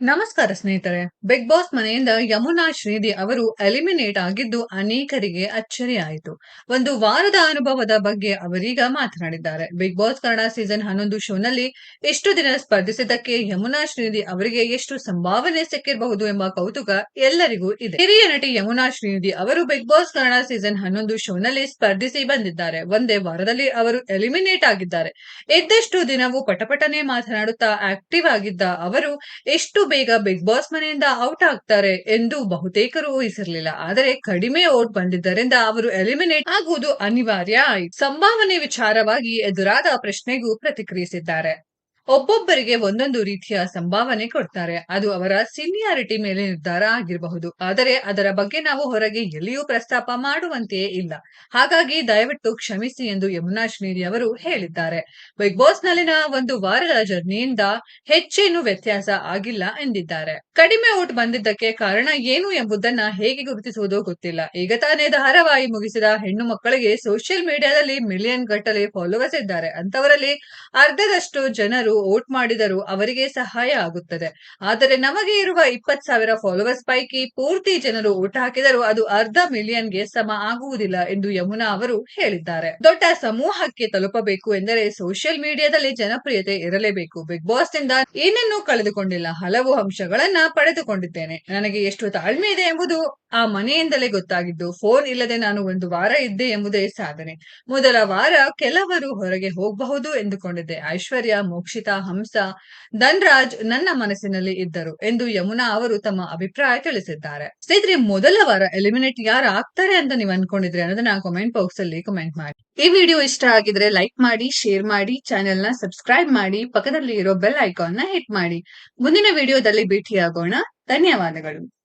ನಮಸ್ಕಾರ ಸ್ನೇಹಿತರೆ big boss ಮನೆಯಿಂದ ಯಮುನಾ ಶ್ರೀದಿ ಅವರು ಎಲಿಮಿನೇಟ್ ಆಗಿದ್ದು ಅನೇಕರಿಗೆ ಅಚ್ಚರಿಯಾಯಿತು ಒಂದು ವಾರದ ಅನುಭವದ ಬಗ್ಗೆ ಅವರೀಗ ಮಾತನಾಡಿದ್ದಾರೆ. ಬಿಗ್ ಬಾಸ್ ಕನ್ನಡ ಸೀಸನ್ ಹನ್ನೊಂದು ಶೋನಲ್ಲಿ ಇಷ್ಟು ದಿನ ಸ್ಪರ್ಧಿಸಿದ್ದಕ್ಕೆ ಯಮುನಾ ಶ್ರೀನಿಧಿ ಅವರಿಗೆ ಎಷ್ಟು ಸಂಭಾವನೆ ಸಿಕ್ಕಿರಬಹುದು ಎಂಬ ಕೌತುಕ ಎಲ್ಲರಿಗೂ ಇದೆ. ಹಿರಿಯ ನಟಿ ಯಮುನಾ ಶ್ರೀನಿಧಿ ಅವರು ಬಿಗ್ ಬಾಸ್ ಕನ್ನಡ ಸೀಸನ್ ಹನ್ನೊಂದು ಶೋನಲ್ಲಿ ಸ್ಪರ್ಧಿಸಿ ಬಂದಿದ್ದಾರೆ. ಒಂದೇ ವಾರದಲ್ಲಿ ಅವರು ಎಲಿಮಿನೇಟ್ ಆಗಿದ್ದಾರೆ. ಇದ್ದಷ್ಟು ದಿನವೂ ಪಟಪಟನೆ ಮಾತನಾಡುತ್ತಾ ಆಕ್ಟಿವ್ ಆಗಿದ್ದ ಅವರು ಎಷ್ಟು ಬೇಗ ಬಿಗ್ ಬಾಸ್ ಮನೆಯಿಂದ ಔಟ್ ಆಗ್ತಾರೆ ಎಂದು ಬಹುತೇಕರು ಊಹಿಸಿರಲಿಲ್ಲ. ಆದರೆ ಕಡಿಮೆ ಓಟ್ ಬಂದಿದ್ದರಿಂದ ಅವರು ಎಲಿಮಿನೇಟ್ ಆಗುವುದು ಅನಿವಾರ್ಯ. ಆಯಿತು ಸಂಭಾವನೆ ವಿಚಾರವಾಗಿ ಎದುರಾದ ಪ್ರಶ್ನೆಗೂ ಪ್ರತಿಕ್ರಿಯಿಸಿದ್ದಾರೆ. ಒಬ್ಬೊಬ್ಬರಿಗೆ ಒಂದೊಂದು ರೀತಿಯ ಸಂಭಾವನೆ ಕೊಡ್ತಾರೆ. ಅದು ಅವರ ಸೀನಿಯಾರಿಟಿ ಮೇಲೆ ನಿರ್ಧಾರ ಆಗಿರಬಹುದು. ಆದರೆ ಅದರ ಬಗ್ಗೆ ನಾವು ಹೊರಗೆ ಎಲ್ಲಿಯೂ ಪ್ರಸ್ತಾಪ ಮಾಡುವಂತೆಯೇ ಇಲ್ಲ. ಹಾಗಾಗಿ ದಯವಿಟ್ಟು ಕ್ಷಮಿಸಿ ಎಂದು ಯಮುನಾ ಶ್ರೀನಿ ಅವರು ಹೇಳಿದ್ದಾರೆ. ಬಿಗ್ ಬಾಸ್ ನಲ್ಲಿನ ಒಂದು ವಾರದ ಜರ್ನಿಯಿಂದ ಹೆಚ್ಚೇನು ವ್ಯತ್ಯಾಸ ಆಗಿಲ್ಲ ಎಂದಿದ್ದಾರೆ. ಕಡಿಮೆ ಓಟ್ ಬಂದಿದ್ದಕ್ಕೆ ಕಾರಣ ಏನು ಎಂಬುದನ್ನ ಹೇಗೆ ಗುರುತಿಸುವುದು ಗೊತ್ತಿಲ್ಲ. ಈಗ ತಾನೇ ಧಾರಾವಾಹಿ ಮುಗಿಸಿದ ಹೆಣ್ಣು ಮಕ್ಕಳಿಗೆ ಸೋಷಿಯಲ್ ಮೀಡಿಯಾದಲ್ಲಿ ಮಿಲಿಯನ್ ಗಟ್ಟಲೆ ಫಾಲೋವರ್ಸ್ ಇದ್ದಾರೆ. ಅಂತವರಲ್ಲಿ ಅರ್ಧದಷ್ಟು ಜನರು ಓಟ್ ಮಾಡಿದರೂ ಅವರಿಗೆ ಸಹಾಯ ಆಗುತ್ತದೆ. ಆದರೆ ನಮಗೆ ಇರುವ ಇಪ್ಪತ್ ಸಾವಿರ ಫಾಲೋವರ್ಸ್ ಪೈಕಿ ಪೂರ್ತಿ ಜನರು ಓಟ್ ಹಾಕಿದರೂ ಅದು ಅರ್ಧ ಮಿಲಿಯನ್ಗೆ ಸಮ ಆಗುವುದಿಲ್ಲ ಎಂದು ಯಮುನಾ ಅವರು ಹೇಳಿದ್ದಾರೆ. ದೊಡ್ಡ ಸಮೂಹಕ್ಕೆ ತಲುಪಬೇಕು ಎಂದರೆ ಸೋಷಿಯಲ್ ಮೀಡಿಯಾದಲ್ಲಿ ಜನಪ್ರಿಯತೆ ಇರಲೇಬೇಕು. ಬಿಗ್ ಬಾಸ್ನಿಂದ ಏನನ್ನೂ ಕಳೆದುಕೊಂಡಿಲ್ಲ. ಹಲವು ಅಂಶಗಳನ್ನ ಪಡೆದುಕೊಂಡಿದ್ದೇನೆ. ನನಗೆ ಎಷ್ಟು ತಾಳ್ಮೆ ಇದೆ ಎಂಬುದು ಆ ಮನೆಯಿಂದಲೇ ಗೊತ್ತಾಗಿದ್ದು. ಫೋನ್ ಇಲ್ಲದೆ ನಾನು ಒಂದು ವಾರ ಇದ್ದೆ ಎಂಬುದೇ ಸಾಧನೆ. ಮೊದಲ ವಾರ ಕೆಲವರು ಹೊರಗೆ ಹೋಗಬಹುದು ಎಂದುಕೊಂಡಿದ್ದೆ. ಐಶ್ವರ್ಯ, ಮೋಕ್ಷಿತಾ ಹಂಸ ಧನ್ರಾಜ್ ನನ್ನ ಮನಸ್ಸಿನಲ್ಲಿ ಇದ್ದರು ಎಂದು ಯಮುನಾ ಅವರು ತಮ್ಮ ಅಭಿಪ್ರಾಯ ತಿಳಿಸಿದ್ದಾರೆ. ಸ್ನೇಹಿತರೆ, ಮೊದಲ ವಾರ ಎಲಿಮಿನೇಟ್ ಯಾರು ಆಗ್ತಾರೆ ಅಂತ ನೀವು ಅನ್ಕೊಂಡಿದ್ರೆ ಅನ್ನೋದನ್ನ ಕಮೆಂಟ್ ಬಾಕ್ಸ್ ಅಲ್ಲಿ ಕಮೆಂಟ್ ಮಾಡಿ. ಈ ವಿಡಿಯೋ ಇಷ್ಟ ಆಗಿದ್ರೆ ಲೈಕ್ ಮಾಡಿ ಶೇರ್ ಮಾಡಿ ಚಾನೆಲ್ನ ಸಬ್ಸ್ಕ್ರೈಬ್ ಮಾಡಿ ಪಕ್ಕದಲ್ಲಿ ಇರೋ ಬೆಲ್ ಐಕಾನ್ನ ಹಿಟ್ ಮಾಡಿ. ಮುಂದಿನ ವಿಡಿಯೋದಲ್ಲಿ ಭೇಟಿಯಾಗೋಣ. ಧನ್ಯವಾದಗಳು.